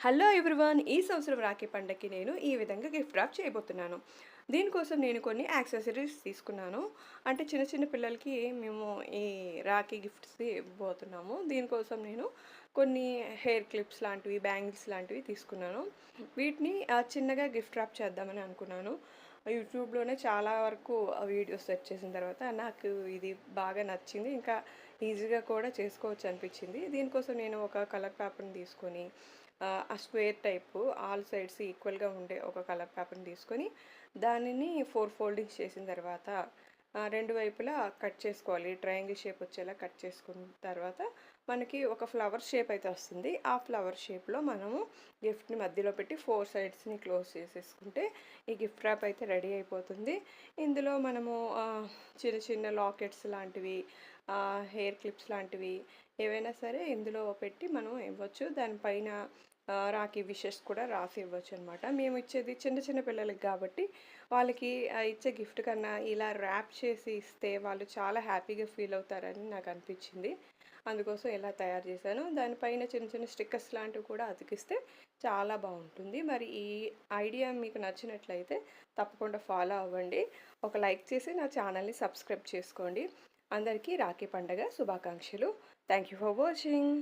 Hello everyone ఈ సంవత్సరం రాఖీ పండగకి నేను ఈ విధంగా గిఫ్ట్ ర్యాప్ చేయబోతున్నాను. దీనికోసం నేను కొన్ని యాక్సెసరీస్ తీసుకున్నాను. అంటే చిన్న చిన్న పిల్లలకి మేము ఈ రాఖీ గిఫ్ట్స్ ఇవ్వబోతున్నాము. దీనికోసం నేను కొన్ని హెయిర్ క్లిప్స్ లాంటివి బ్యాంగిల్స్ లాంటివి తీసుకున్నాను. వీటిని చిన్నగా గిఫ్ట్ ర్యాప్ చేద్దామని అనుకున్నాను. యూట్యూబ్లోనే చాలా వరకు వీడియోస్ సెర్చ్ చేసిన తర్వాత నాకు ఇది బాగా నచ్చింది. ఇంకా ఈజీగా కూడా చేసుకోవచ్చు అనిపించింది. దీనికోసం నేను ఒక కలర్ పేపర్ని తీసుకొని ఆ, స్క్వేర్ టైపు ఆల్ సైడ్స్ ఈక్వల్గా ఉండే ఒక కలర్ పేపర్ని తీసుకొని దానిని ఫోర్ ఫోల్డింగ్స్ చేసిన తర్వాత రెండు వైపులా కట్ చేసుకోవాలి. ట్రయాంగిల్ షేప్ వచ్చేలా కట్ చేసుకున్న తర్వాత మనకి ఒక ఫ్లవర్ షేప్ అయితే వస్తుంది. ఆ ఫ్లవర్ షేప్లో మనము గిఫ్ట్ని మధ్యలో పెట్టి ఫోర్ సైడ్స్ని క్లోజ్ చేసేసుకుంటే ఈ గిఫ్ట్ ర్యాప్ అయితే రెడీ అయిపోతుంది. ఇందులో మనము చిన్న చిన్న లాకెట్స్ లాంటివి హెయిర్ క్లిప్స్ లాంటివి ఏవైనా సరే ఇందులో పెట్టి మనం ఇవ్వచ్చు. దానిపైన రాఖీ విషెస్ కూడా రాసి ఇవ్వచ్చు అనమాట మేము ఇచ్చేది చిన్న చిన్న పిల్లలకి కాబట్టి వాళ్ళకి ఇచ్చే గిఫ్ట్ కన్నా ఇలా ర్యాప్ చేసి ఇస్తే వాళ్ళు చాలా హ్యాపీగా ఫీల్ అవుతారని నాకు అనిపించింది. అందుకోసం ఇలా తయారు చేశాను. దానిపైన చిన్న చిన్న స్టిక్కర్స్ లాంటివి కూడా అతికిస్తే చాలా బాగుంటుంది. మరి ఈ ఐడియా మీకు నచ్చినట్లయితే తప్పకుండా ఫాలో అవ్వండి. ఒక లైక్ చేసి నా ఛానల్ని సబ్స్క్రైబ్ చేసుకోండి. అందరికీ రాఖీ పండగ శుభాకాంక్షలు. Thank you for watching.